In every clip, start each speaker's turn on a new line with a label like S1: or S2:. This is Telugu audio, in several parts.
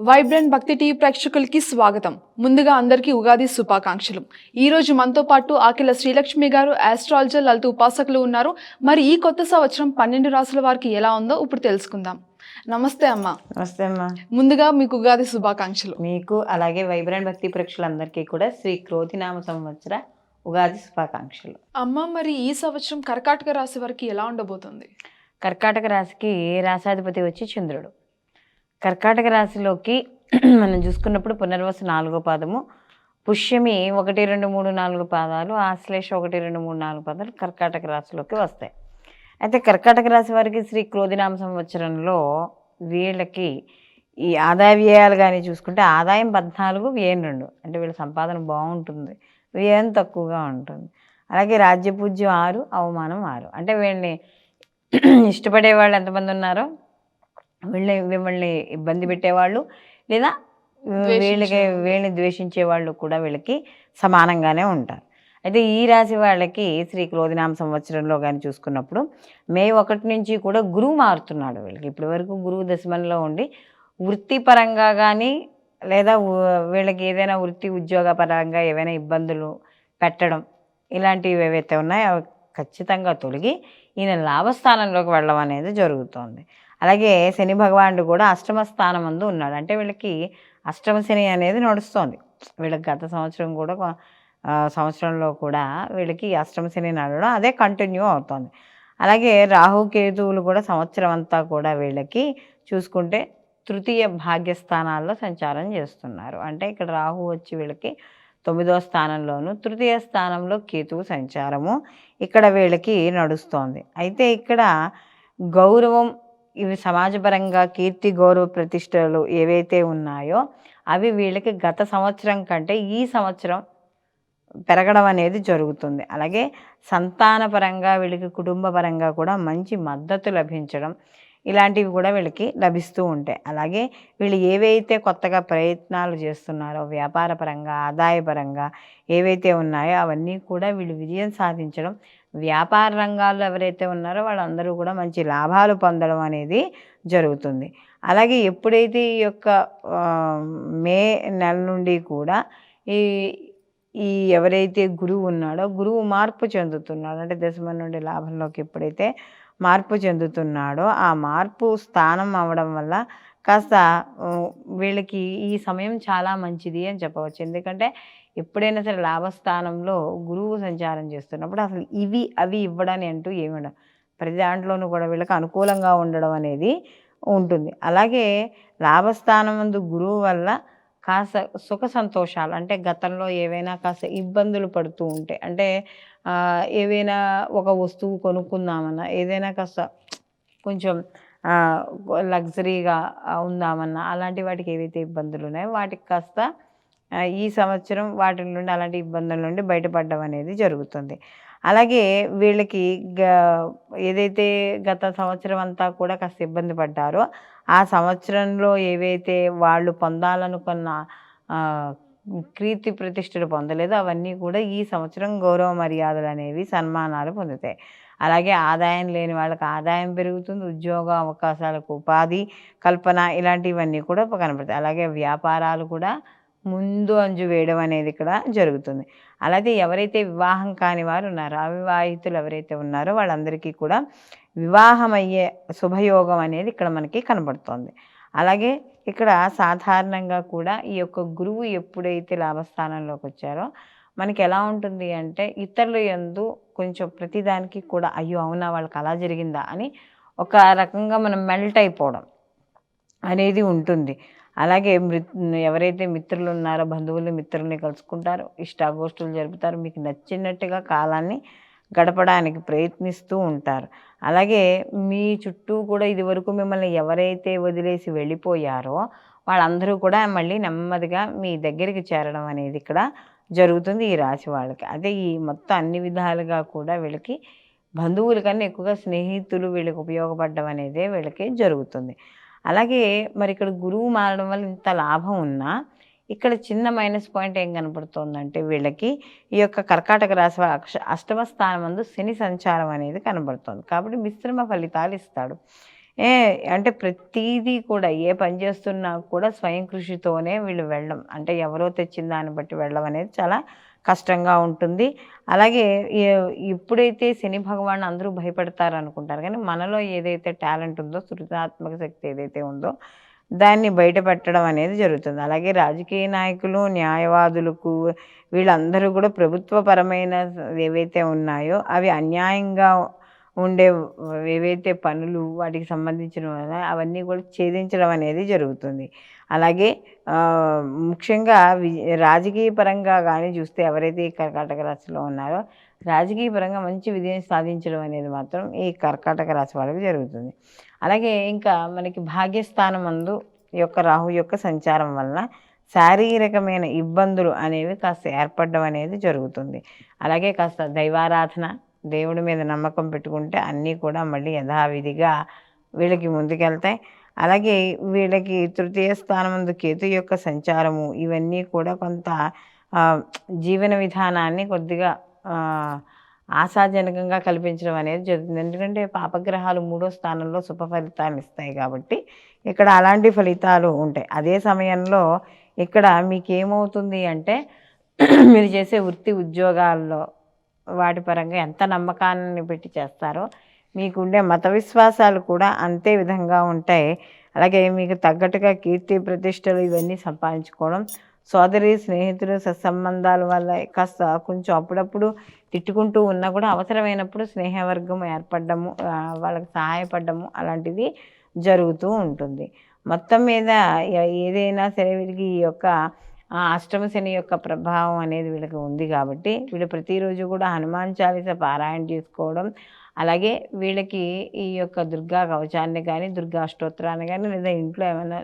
S1: వైబ్రెంట్ భక్తి టీవీ ప్రేక్షకులకి స్వాగతం. ముందుగా అందరికీ ఉగాది శుభాకాంక్షలు. ఈ రోజు మనతో పాటు ఆకిల శ్రీలక్ష్మి గారు ఆస్ట్రాలజర్ లలిత ఉపాసకులు ఉన్నారు. మరి ఈ కొత్త సంవత్సరం పన్నెండు రాసుల వారికి ఎలా ఉందో ఇప్పుడు తెలుసుకుందాం. నమస్తే అమ్మ.
S2: నమస్తే అమ్మా.
S1: ముందుగా మీకు ఉగాది శుభాకాంక్షలు.
S2: మీకు అలాగే వైబ్రెంట్ భక్తి ప్రేక్షకులందరికీ కూడా శ్రీ క్రోధినామ సంవత్సర ఉగాది శుభాకాంక్షలు.
S1: అమ్మ మరి ఈ సంవత్సరం కర్కాటక రాశి వారికి ఎలా ఉండబోతుంది?
S2: కర్కాటక రాశికి రాశాధిపతి వచ్చి చంద్రుడు? కర్కాటక రాశిలోకి మనం చూసుకున్నప్పుడు పునర్వసు నాలుగో పాదము. పుష్యమి ఒకటి రెండు మూడు నాలుగు పాదాలు ఆశ్లేష ఒకటి రెండు మూడు నాలుగు పాదాలు కర్కాటక రాశిలోకి వస్తాయి. అయితే కర్కాటక రాశి వారికి శ్రీ క్రోధినామ సంవత్సరంలో వీళ్ళకి ఈ ఆదాయ వ్యయాలు కానీ చూసుకుంటే ఆదాయం పద్నాలుగు వ్యయం రెండు. అంటే వీళ్ళ సంపాదన బాగుంటుంది వ్యయం తక్కువగా ఉంటుంది. అలాగే రాజ్యపూజ్యం ఆరు అవమానం ఆరు. అంటే వీళ్ళని ఇష్టపడే వాళ్ళు ఎంతమంది ఉన్నారో వీళ్ళని మిమ్మల్ని ఇబ్బంది పెట్టేవాళ్ళు లేదా వీళ్ళకి వీళ్ళని ద్వేషించే వాళ్ళు కూడా వీళ్ళకి సమానంగానే ఉంటారు. అయితే ఈ రాశి వాళ్ళకి శ్రీ క్రోధినామ సంవత్సరంలో కానీ చూసుకున్నప్పుడు మే ఒకటి నుంచి కూడా గురువు మారుతున్నాడు వీళ్ళకి. ఇప్పటి వరకు గురువు దశమంలో ఉండి వృత్తిపరంగా కానీ లేదా వీళ్ళకి ఏదైనా వృత్తి ఉద్యోగ పరంగా ఏవైనా ఇబ్బందులు పెట్టడం ఇలాంటివి ఏవైతే ఉన్నాయో అవి ఖచ్చితంగా తొలగి ఈయన లాభస్థానంలోకి వెళ్ళడం అనేది జరుగుతోంది. అలాగే శని భగవానుడు కూడా అష్టమ స్థానం అందు ఉన్నాడు. అంటే వీళ్ళకి అష్టమ శని అనేది నడుస్తోంది. వీళ్ళకి గత సంవత్సరం కూడా సంవత్సరంలో కూడా వీళ్ళకి అష్టమ శని నడవడం అదే కంటిన్యూ అవుతోంది. అలాగే రాహు కేతువులు కూడా సంవత్సరం అంతా కూడా వీళ్ళకి చూసుకుంటే తృతీయ భాగ్యస్థానాల్లో సంచారం చేస్తున్నారు. అంటే ఇక్కడ రాహు వచ్చి వీళ్ళకి తొమ్మిదో స్థానంలోను తృతీయ స్థానంలో కేతువు సంచారము ఇక్కడ వీళ్ళకి నడుస్తోంది. అయితే ఇక్కడ గౌరవం ఇవి సమాజపరంగా కీర్తి గౌరవ ప్రతిష్టలు ఏవైతే ఉన్నాయో అవి వీళ్ళకి గత సంవత్సరం కంటే ఈ సంవత్సరం పెరగడం అనేది జరుగుతుంది. అలాగే సంతానపరంగా వీళ్ళకి కుటుంబపరంగా కూడా మంచి మద్దతు లభించడం ఇలాంటివి కూడా వీళ్ళకి లభిస్తూ ఉంటాయి. అలాగే వీళ్ళు ఏవైతే కొత్తగా ప్రయత్నాలు చేస్తున్నారో వ్యాపారపరంగా ఆదాయపరంగా ఏవైతే ఉన్నాయో అవన్నీ కూడా వీళ్ళు విజయం సాధించడం వ్యాపార రంగాల్లో ఎవరైతే ఉన్నారో వాళ్ళందరూ కూడా మంచి లాభాలు పొందడం అనేది జరుగుతుంది. అలాగే ఎప్పుడైతే ఈ యొక్క మే నెల నుండి కూడా ఈ ఈ ఎవరైతే గురువు ఉన్నాడో గురువు మార్పు చెందుతున్నాడు. అంటే దశమ నుండి లాభంలోకి ఎప్పుడైతే మార్పు చెందుతున్నాడో ఆ మార్పు స్థానం అవడం వల్ల కాస్త వీళ్ళకి ఈ సమయం చాలా మంచిది అని చెప్పవచ్చు. ఎందుకంటే ఎప్పుడైనా సరే లాభస్థానంలో గురువు సంచారం చేస్తున్నప్పుడు అసలు ఇవి అవి ఇవ్వడని అంటూ ఏమి ఉండదు ప్రతి దాంట్లోనూ కూడా వీళ్ళకి అనుకూలంగా ఉండడం అనేది ఉంటుంది. అలాగే లాభస్థానం ముందు గురువు వల్ల కాస్త సుఖ సంతోషాలు అంటే గతంలో ఏవైనా కాస్త ఇబ్బందులు పడుతూ ఉంటే అంటే ఏవైనా ఒక వస్తువు కొనుక్కుందామన్నా ఏదైనా కాస్త కొంచెం లగ్జరీగా ఉందామన్నా అలాంటి వాటికి ఏవైతే ఇబ్బందులు ఉన్నాయో వాటికి కాస్త ఈ సంవత్సరం వాటి నుండి అలాంటి ఇబ్బందుల నుండి బయటపడడం అనేది జరుగుతుంది. అలాగే వీళ్ళకి గ- ఏదైతే గత సంవత్సరం అంతా కూడా కాస్త ఇబ్బంది పడ్డారో ఆ సంవత్సరంలో ఏవైతే వాళ్ళు పొందాలనుకున్న కీర్తి ప్రతిష్టలు పొందలేదో అవన్నీ కూడా ఈ సంవత్సరం గౌరవ మర్యాదలు అనేవి సన్మానాలు పొందుతాయి. అలాగే ఆదాయం లేని వాళ్ళకి ఆదాయం పెరుగుతుంది ఉద్యోగ అవకాశాలకు ఉపాధి కల్పన ఇలాంటివన్నీ కూడా కనపడతాయి. అలాగే వ్యాపారాలు కూడా ముందు అంజు వేయడం అనేది ఇక్కడ జరుగుతుంది. అలాగే ఎవరైతే వివాహం కాని వారు ఉన్నారో అవివాహితులు ఎవరైతే ఉన్నారో వాళ్ళందరికీ కూడా వివాహం అయ్యే శుభయోగం అనేది ఇక్కడ మనకి కనబడుతోంది. అలాగే ఇక్కడ సాధారణంగా కూడా ఈ యొక్క గురువు ఎప్పుడైతే లాభస్థానంలోకి వచ్చారో మనకి ఎలా ఉంటుంది అంటే ఇతరులు ఎందు కొంచెం ప్రతిదానికి కూడా అయ్యో అవునా వాళ్ళకి అలా జరిగిందా అని ఒక రకంగా మనం మెల్ట్ అయిపోవడం అనేది ఉంటుంది. అలాగే మృ ఎవరైతే మిత్రులు ఉన్నారో బంధువులు మిత్రుల్ని కలుసుకుంటారో. ఇష్టాగోష్ఠులు జరుపుతారు. మీకు నచ్చినట్టుగా కాలాన్ని గడపడానికి ప్రయత్నిస్తూ ఉంటారు. అలాగే మీ చుట్టూ కూడా ఇదివరకు మిమ్మల్ని ఎవరైతే వదిలేసి వెళ్ళిపోయారో వాళ్ళందరూ కూడా మళ్ళీ నెమ్మదిగా మీ దగ్గరికి చేరడం అనేది ఇక్కడ జరుగుతుంది ఈ రాశి వాళ్ళకి. అదే ఈ మొత్తం అన్ని విధాలుగా కూడా వీళ్ళకి బంధువుల కన్నా ఎక్కువగా స్నేహితులు వీళ్ళకి ఉపయోగపడడం అనేది వీళ్ళకి జరుగుతుంది. అలాగే మరి ఇక్కడ గురువు మారడం వల్ల ఇంత లాభం ఉన్నా ఇక్కడ చిన్న మైనస్ పాయింట్ ఏం కనబడుతోందంటే వీళ్ళకి ఈ యొక్క కర్కాటక రాశి అక్ష అష్టమ స్థానమందు శని సంచారం అనేది కనబడుతుంది. కాబట్టి మిశ్రమ ఫలితాలు ఇస్తాడు. ఏ అంటే ప్రతిదీ కూడా ఏ పని చేస్తున్నా కూడా స్వయం కృషితోనే వీళ్ళు వెళ్ళడం. అంటే ఎవరో తెచ్చిన దాన్ని బట్టి వెళ్ళడం అనేది చాలా కష్టంగా ఉంటుంది. అలాగే ఎప్పుడైతే శని భగవాన్ అందరూ భయపడతారు అనుకుంటారు కానీ మనలో ఏదైతే టాలెంట్ ఉందో సృజనాత్మక శక్తి ఏదైతే ఉందో దాన్ని బయటపెట్టడం అనేది జరుగుతుంది. అలాగే రాజకీయ నాయకులు న్యాయవాదులకు వీళ్ళందరూ కూడా ప్రభుత్వపరమైన ఏవైతే ఉన్నాయో అవి అన్యాయంగా ఉండే ఏవైతే పనులు వాటికి సంబంధించిన అవన్నీ కూడా ఛేదించడం అనేది జరుగుతుంది. అలాగే ముఖ్యంగా వి- రాజకీయ పరంగా కానీ చూస్తే ఎవరైతే ఈ కర్కాటక రాశిలో ఉన్నారో రాజకీయ పరంగా మంచి విజయం సాధించడం అనేది మాత్రం ఈ కర్కాటక రాశి వాళ్ళకి జరుగుతుంది. అలాగే ఇంకా మనకి భాగ్యస్థానం అందు యొక్క రాహు యొక్క సంచారం వలన శారీరకమైన ఇబ్బందులు అనేవి కాస్త ఏర్పడడం అనేది జరుగుతుంది. అలాగే కాస్త దైవారాధన దేవుడి మీద నమ్మకం పెట్టుకుంటే అన్నీ కూడా మళ్ళీ యథావిధిగా వీళ్ళకి ముందుకెళ్తాయి. అలాగే వీళ్ళకి తృతీయ స్థానముందు కేతు యొక్క సంచారము ఇవన్నీ కూడా కొంత జీవన విధానాన్ని కొద్దిగా ఆశాజనకంగా కల్పించడం అనేది జరుగుతుంది. ఎందుకంటే పాపగ్రహాలు మూడో స్థానంలో శుభ ఫలితాలు ఇస్తాయి కాబట్టి ఇక్కడ అలాంటి ఫలితాలు ఉంటాయి. అదే సమయంలో ఇక్కడ మీకు ఏమవుతుంది అంటే మీరు చేసే వృత్తి ఉద్యోగాల్లో వాటి పరంగా ఎంత నమ్మకాన్ని పెట్టి చేస్తారో మీకుండే మత విశ్వాసాలు కూడా అంతే విధంగా ఉంటాయి. అలాగే మీకు తగ్గట్టుగా కీర్తి ప్రతిష్టలు ఇవన్నీ సంపాదించుకోవడం సోదరి స్నేహితులు సత్సంబంధాల వల్ల కాస్త కొంచెం అప్పుడప్పుడు తిట్టుకుంటూ ఉన్నా కూడా అవసరమైనప్పుడు స్నేహవర్గం ఏర్పడము వాళ్ళకి సహాయపడము అలాంటిది జరుగుతూ ఉంటుంది. మొత్తం మీద ఏదైనా సరే వీరికి ఈ యొక్క ఆ, అష్టమ శని యొక్క ప్రభావం అనేది వీళ్ళకి ఉంది కాబట్టి వీళ్ళు ప్రతిరోజు కూడా హనుమాన్ చాలీస పారాయణ చేసుకోవడం అలాగే వీళ్ళకి ఈ యొక్క దుర్గా కవచాన్ని కానీ దుర్గా అష్టోత్తరాన్ని కానీ లేదా ఇంట్లో ఏమైనా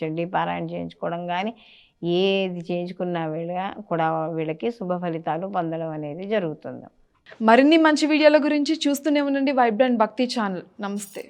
S2: చండీ పారాయణ చేయించుకోవడం కానీ ఏది చేయించుకున్న వీళ్ళ కూడా వీళ్ళకి శుభ ఫలితాలు పొందడం అనేది జరుగుతుంది.
S1: మరిన్ని మంచి వీడియోల గురించి చూస్తూనే ఉండండి వైబ్రెంట్ భక్తి ఛానల్. నమస్తే.